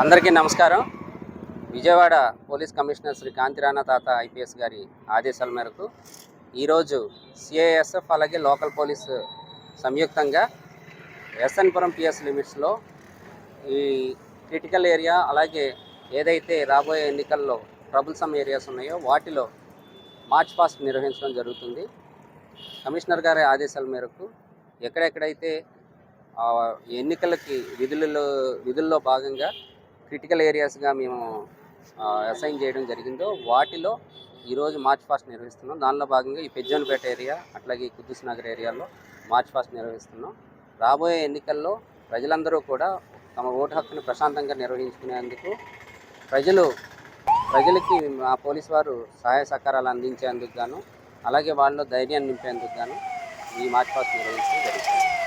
అందరికీ నమస్కారం. Vijayawada police commissioner Shri Kanthi Rana Tata IPS గారి ఆదేశాల మేరకు ఈరోజు సిఐఎస్ఎఫ్ అలాగే లోకల్ పోలీస్ సంయుక్తంగా ఎస్ఎన్పురం పిఎస్ లిమిట్స్లో ఈ క్రిటికల్ ఏరియా అలాగే ఏదైతే రాబోయే ఎన్నికల్లో ట్రబుల్సమ్ ఏరియాస్ ఉన్నాయో వాటిలో మార్చ్ పాస్ట్ నిర్వహించడం జరుగుతుంది. కమిషనర్ గారి ఆదేశాల మేరకు ఎక్కడెక్కడైతే ఎన్నికలకి విధులలో విధుల్లో భాగంగా క్రిటికల్ ఏరియాస్గా మేము అసైన్ చేయడం జరిగిందో వాటిలో ఈరోజు మార్చ్ ఫాస్ట్ నిర్వహిస్తున్నాం. దానిలో భాగంగా ఈ పెజ్జోన్పేట ఏరియా అట్లాగే ఈ కుద్దుస్ నగర్ ఏరియాలో మార్చ్ ఫాస్ట్ నిర్వహిస్తున్నాం. రాబోయే ఎన్నికల్లో ప్రజలందరూ కూడా తమ ఓటు హక్కును ప్రశాంతంగా నిర్వహించుకునేందుకు ప్రజలు ప్రజలకి మా పోలీస్ వారు సహాయ సహకారాలు అందించేందుకు గాను అలాగే వాళ్ళలో ధైర్యాన్ని నింపేందుకు గాను ఈ మార్చ్ పాస్ట్ నిర్వహించడం జరుగుతుంది.